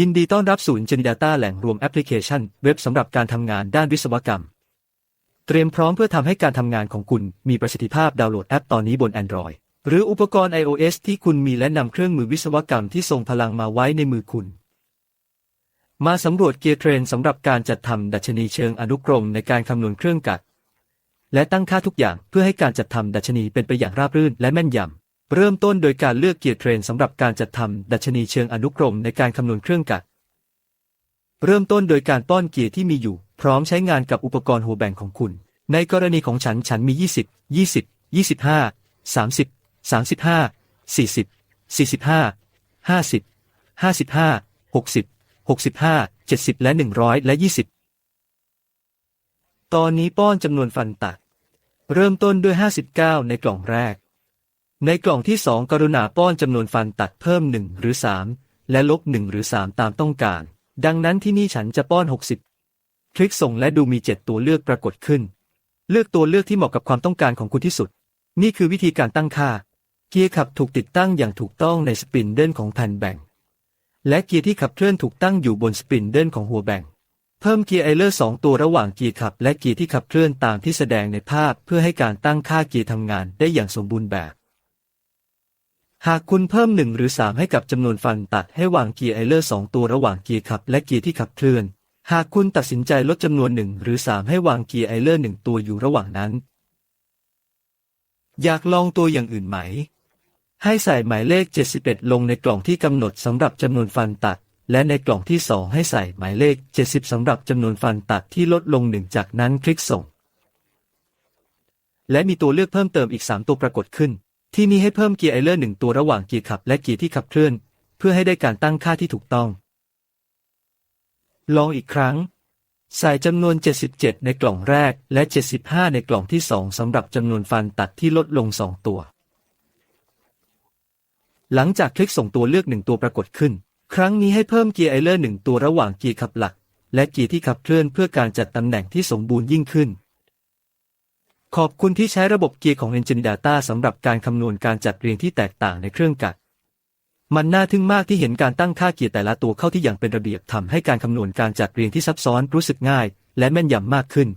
ยินดีต้อนรับสู่ Engine Data แหล่งรวมแอปพลิเคชัน เว็บสำหรับการทำงานด้านวิศวกรรม เตรียมพร้อมเพื่อทำให้การทำงานของคุณมีประสิทธิภาพดาวน์โหลดแอปตอนนี้บน Android หรืออุปกรณ์ iOS ที่คุณมีและนำเครื่องมือวิศวกรรมที่ทรงพลังมาไว้ในมือคุณ มาสำรวจเกียร์เทรนสำหรับการจัดทำดัชนีเชิงอนุกรมในการคำนวณเครื่องกัด และตั้งค่าทุกอย่างเพื่อให้การจัดทำดัชนีเป็นไปอย่างราบรื่นและแม่นยำ เริ่มต้นโดยการเลือกเกียร์เทรนสำหรับการจัดทำดัชนีเชิงอนุกรมในการคำนวณเครื่องกัด เริ่มต้นโดยการป้อนเกียร์ที่มีอยู่ พร้อมใช้งานกับอุปกรณ์หัวแบ่งของคุณ ในกรณีของฉันฉันมี 20 20 25 30 35 40 45 50 55 60 65 70 และ 100 และ 20 ตอนนี้ป้อนจำนวนฟันตัด เริ่มต้นด้วย 59 ในกล่องแรก ในกล่องที่ 2 กรุณาป้อนจำนวนฟันตัดเพิ่ม 1 หรือ 3 และลบ 1 หรือ 3 ตามต้องการ ดังนั้นที่นี่ฉันจะป้อน 60 คลิกส่งและดูมี 7 ตัวเลือกปรากฏขึ้น เลือกตัวเลือกที่เหมาะกับความต้องการของคุณที่สุด นี่คือวิธีการตั้งค่า เกียร์ขับถูกติดตั้งอย่างถูกต้องในสปินเดิลของแผ่นแบ่ง และเกียร์ที่ขับเคลื่อนถูกตั้งอยู่บนสปินเดิลของหัวแบ่งเพิ่มเกียร์ไอเลอร์สองตัวระหว่างเกียร์ขับและเกียร์ที่ขับเคลื่อนตามที่แสดงในภาพเพื่อให้การตั้งค่าเกียร์ทำงานได้อย่างสมบูรณ์แบบ หากคุณเพิ่มหนึ่งหรือสามให้กับจำนวนฟันตัดให้วางเกียร์ไอเลอร์สองตัวระหว่างเกียร์ขับและเกียร์ที่ขับเคลื่อน หากคุณตัดสินใจลดจำนวนหนึ่งหรือสามให้วางเกียร์ไอเลอร์หนึ่งตัวอยู่ระหว่างนั้น อยากลองตัวอย่างอื่นไหม ให้ใส่หมายเลข 71 ลงในกล่องที่กำหนดสำหรับจำนวนฟันตัด และในกล่องที่ 2 ให้ใส่หมายเลข 70สำหรับจำนวนฟันตัดที่ลดลงหนึ่งจากนั้นคลิกส่ง และมีตัวเลือกเพิ่มเติมอีก 3 ตัวปรากฏขึ้น ที่นี่ให้เพิ่มเกียร์ไอเลอร์หนึ่งตัวระหว่างเกียร์ขับและเกียร์ที่ขับเคลื่อน เพื่อให้ได้การตั้งค่าที่ถูกต้อง ลองอีกครั้ง ใส่จำนวน 77 ในกล่องแรกและ 75 ในกล่องที่ 2สำหรับจำนวนฟันตัดที่ลดลง 2 ตัว หลังจากคลิกส่งตัวเลือกหนึ่งตัวปรากฏขึ้น ครั้งนี้ให้เพิ่มเกียร์ไอเลอร์หนึ่งตัวระหว่างเกียร์ขับหลัก และเกียร์ที่ขับเคลื่อนเพื่อการจัดตำแหน่งที่สมบูรณ์ยิ่งขึ้น ขอบคุณที่ใช้ระบบเกียร์ของ Engine Data สำหรับการคำนวณการจัดเรียงที่แตกต่างในเครื่องกัด มันน่าทึ่งมากที่เห็นการตั้งค่าเกียร์แต่ละตัวเข้าที่อย่างเป็นระเบียบทำให้การคำนวณการจัดเรียงที่ซับซ้อนรู้สึกง่าย และแม่นยำมากขึ้น